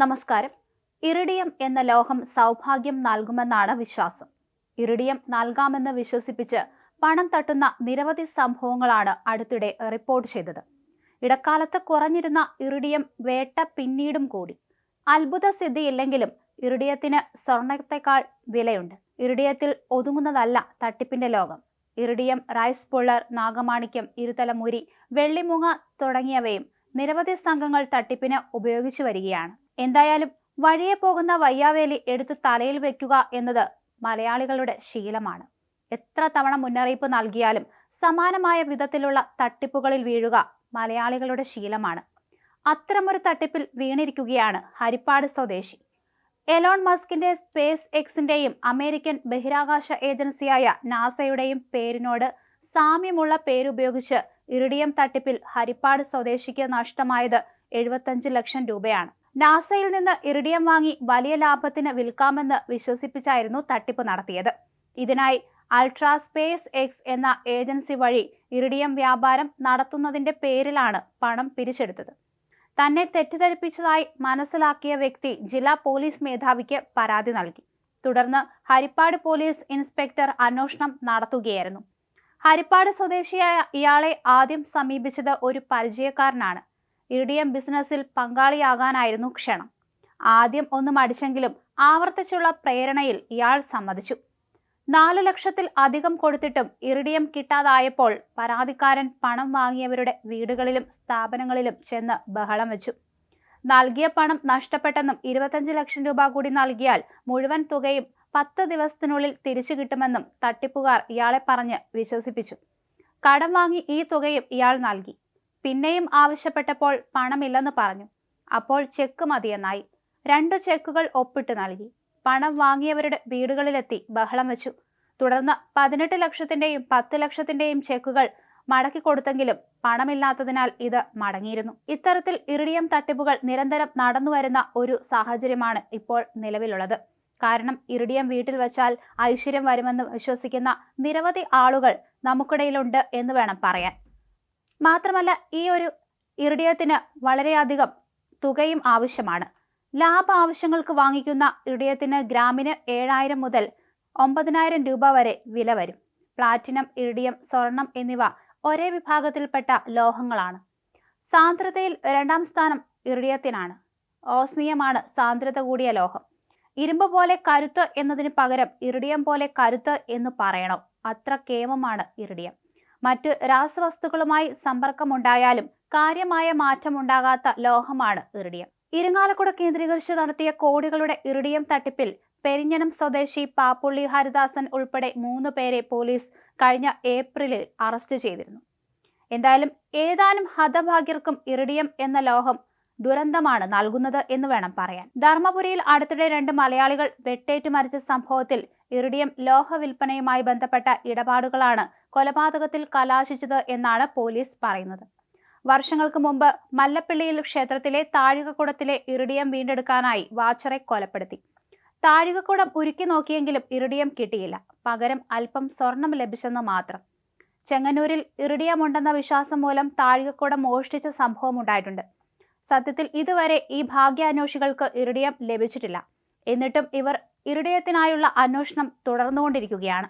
നമസ്കാരം. ഇറിഡിയം എന്ന ലോഹം സൗഭാഗ്യം നൽകുമെന്നാണ് വിശ്വാസം. ഇറിഡിയം നൽകാമെന്ന് വിശ്വസിപ്പിച്ച് പണം തട്ടുന്ന നിരവധി സംഭവങ്ങളാണ് അടുത്തിടെ റിപ്പോർട്ട് ചെയ്തത്. ഇടക്കാലത്ത് കുറഞ്ഞിരുന്ന ഇറിഡിയം വേട്ട പിന്നീടും കൂടി. അത്ഭുത സിദ്ധിയില്ലെങ്കിലും ഇറിഡിയത്തിന് സ്വർണത്തെക്കാൾ വിലയുണ്ട്. ഇറിഡിയത്തിൽ ഒതുങ്ങുന്നതല്ല തട്ടിപ്പിന്റെ ലോകം. ഇറിഡിയം റൈസ് പുള്ളർ നാഗമാണിക്യം ഇരുതലമുരി വെള്ളിമുങ്ങ തുടങ്ങിയവയും നിരവധി സംഘങ്ങൾ തട്ടിപ്പിന് ഉപയോഗിച്ചു വരികയാണ്. എന്തായാലും വഴിയെ പോകുന്ന വയ്യാവേലി എടുത്ത് തലയിൽ വെക്കുക എന്നത് മലയാളികളുടെ ശീലമാണ്. എത്ര തവണ മുന്നറിയിപ്പ് നൽകിയാലും സമാനമായ വിധത്തിലുള്ള തട്ടിപ്പുകളിൽ വീഴുക മലയാളികളുടെ ശീലമാണ്. അത്തരമൊരു തട്ടിപ്പിൽ വീണിരിക്കുകയാണ് ഹരിപ്പാട് സ്വദേശി. എലോൺ മസ്കിന്റെ സ്പേസ് എക്സിന്റെയും അമേരിക്കൻ ബഹിരാകാശ ഏജൻസിയായ നാസയുടെയും പേരിനോട് സാമ്യമുള്ള പേരുപയോഗിച്ച് ഇറിഡിയം തട്ടിപ്പിൽ ഹരിപ്പാട് സ്വദേശിക്ക് നഷ്ടമായത് എഴുപത്തഞ്ച് ലക്ഷം രൂപയാണ്. നാസയിൽ നിന്ന് ഇറിഡിയം വാങ്ങി വലിയ ലാഭത്തിന് വിൽക്കാമെന്ന് വിശ്വസിപ്പിച്ചായിരുന്നു തട്ടിപ്പ് നടത്തിയത്. ഇതിനായി അൾട്രാ സ്പേസ് എക്സ് എന്ന ഏജൻസി വഴി ഇറിഡിയം വ്യാപാരം നടത്തുന്നതിന്റെ പേരിലാണ് പണം പിരിച്ചെടുത്തത്. തന്നെ തെറ്റിദ്ധരിപ്പിച്ചതായി മനസ്സിലാക്കിയ വ്യക്തി ജില്ലാ പോലീസ് മേധാവിക്ക് പരാതി നൽകി. തുടർന്ന് ഹരിപ്പാട് പോലീസ് ഇൻസ്പെക്ടർ അന്വേഷണം നടത്തുകയായിരുന്നു. ഹരിപ്പാട് സ്വദേശിയായ ഇയാളെ ആദ്യം സമീപിച്ചത് ഒരു പരിചയക്കാരനാണ്. ഇറിഡിയം ബിസിനസ്സിൽ പങ്കാളിയാകാനായിരുന്നു ക്ഷണം. ആദ്യം ഒന്ന് മടിച്ചെങ്കിലും ആവർത്തിച്ചുള്ള പ്രേരണയിൽ ഇയാൾ സമ്മതിച്ചു. നാല് ലക്ഷത്തിൽ അധികം കൊടുത്തിട്ടും ഇറിഡിയം കിട്ടാതായപ്പോൾ പരാതിക്കാരൻ പണം വാങ്ങിയവരുടെ വീടുകളിലും സ്ഥാപനങ്ങളിലും ചെന്ന് ബഹളം വെച്ചു. നൽകിയ പണം നഷ്ടപ്പെട്ടെന്നും ഇരുപത്തഞ്ച് ലക്ഷം രൂപ കൂടി നൽകിയാൽ മുഴുവൻ തുകയും പത്ത് ദിവസത്തിനുള്ളിൽ തിരിച്ചു കിട്ടുമെന്നും തട്ടിപ്പുകാർ ഇയാളെ പറഞ്ഞ് വിശ്വസിപ്പിച്ചു. കടം വാങ്ങി ഈ തുകയും ഇയാൾ നൽകി. പിന്നെയും ആവശ്യപ്പെട്ടപ്പോൾ പണമില്ലെന്ന് പറഞ്ഞു. അപ്പോൾ ചെക്ക് മതിയെന്നായി. രണ്ടു ചെക്കുകൾ ഒപ്പിട്ട് നൽകി. പണം വാങ്ങിയവരുടെ വീടുകളിലെത്തി ബഹളം വെച്ചു. തുടർന്ന് പതിനെട്ട് ലക്ഷത്തിന്റെയും പത്ത് ലക്ഷത്തിന്റെയും ചെക്കുകൾ മടക്കി കൊടുത്തെങ്കിലും പണമില്ലാത്തതിനാൽ ഇത് മടങ്ങിയിരുന്നു. ഇത്തരത്തിൽ ഇറിഡിയം തട്ടിപ്പുകൾ നിരന്തരം നടന്നുവരുന്ന ഒരു സാഹചര്യമാണ് ഇപ്പോൾ നിലവിലുള്ളത്. കാരണം ഇറിഡിയം വീട്ടിൽ വെച്ചാൽ ഐശ്വര്യം വരുമെന്ന് വിശ്വസിക്കുന്ന നിരവധി ആളുകൾ നമുക്കിടയിലുണ്ട് എന്ന് വേണം പറയാൻ. മാത്രമല്ല ഈ ഒരു ഇറിഡിയത്തിന് വളരെയധികം തുകയും ആവശ്യമാണ്. ലാഭ ആവശ്യങ്ങൾക്ക് വാങ്ങിക്കുന്ന ഇറിഡിയത്തിന് ഗ്രാമിന് ഏഴായിരം മുതൽ ഒമ്പതിനായിരം രൂപ വരെ വില വരും. പ്ലാറ്റിനം ഇറിഡിയം സ്വർണം എന്നിവ ഒരേ വിഭാഗത്തിൽപ്പെട്ട ലോഹങ്ങളാണ്. സാന്ദ്രതയിൽ രണ്ടാം സ്ഥാനം ഇറിഡിയത്തിനാണ്. ഓസ്മിയമാണ് സാന്ദ്രത കൂടിയ ലോഹം. ഇരുമ്പ് പോലെ കരുത്ത് എന്നതിന് പകരം ഇറിഡിയം പോലെ കരുത്ത് എന്ന് പറയണം? അത്ര കേമമാണ് ഇറിഡിയം. മറ്റ് രാസവസ്തുക്കളുമായി സമ്പർക്കമുണ്ടായാലും കാര്യമായ മാറ്റമുണ്ടാകാത്ത ലോഹമാണ് ഇറിഡിയം. ഇരിങ്ങാലക്കുട കേന്ദ്രീകരിച്ച് നടത്തിയ കോടികളുടെ ഇറിഡിയം തട്ടിപ്പിൽ പെരിഞ്ഞനം സ്വദേശി പാപ്പുള്ളി ഹരിദാസൻ ഉൾപ്പെടെ മൂന്ന് പേരെ പോലീസ് കഴിഞ്ഞ ഏപ്രിലിൽ അറസ്റ്റ് ചെയ്തിരുന്നു. എന്തായാലും ഏതാനും ഹതഭാഗ്യർക്കും ഇറിഡിയം എന്ന ലോഹം ദുരന്തമാണ് നൽകുന്നത് എന്ന് വേണം പറയാൻ. ധർമ്മപുരിയിൽ അടുത്തിടെ രണ്ട് മലയാളികൾ വെട്ടേറ്റ് മരിച്ച സംഭവത്തിൽ ഇറിഡിയം ലോഹ വിൽപ്പനയുമായി ബന്ധപ്പെട്ട ഇടപാടുകളാണ് കൊലപാതകത്തിൽ കലാശിച്ചത് എന്നാണ് പോലീസ് പറയുന്നത്. വർഷങ്ങൾക്ക് മുമ്പ് മല്ലപ്പള്ളിയിൽ ക്ഷേത്രത്തിലെ താഴികക്കുടത്തിലെ ഇറിഡിയം വീണ്ടെടുക്കാനായി വാച്ചറെ കൊലപ്പെടുത്തി. താഴികക്കുടം ഉരുക്കി നോക്കിയെങ്കിലും ഇറിഡിയം കിട്ടിയില്ല. പകരം അല്പം സ്വർണം ലഭിച്ചെന്ന് മാത്രം. ചെങ്ങന്നൂരിൽ ഇറിഡിയം ഉണ്ടെന്ന വിശ്വാസം മൂലം താഴികക്കുടം മോഷ്ടിച്ച സംഭവം ഉണ്ടായിട്ടുണ്ട്. സത്യത്തിൽ ഇതുവരെ ഈ ഭാഗ്യാന്വേഷികൾക്ക് ഇറിഡിയം ലഭിച്ചിട്ടില്ല. എന്നിട്ടും ഇവർ ഇറിഡിയത്തിനായുള്ള അന്വേഷണം തുടർന്നുകൊണ്ടിരിക്കുകയാണ്.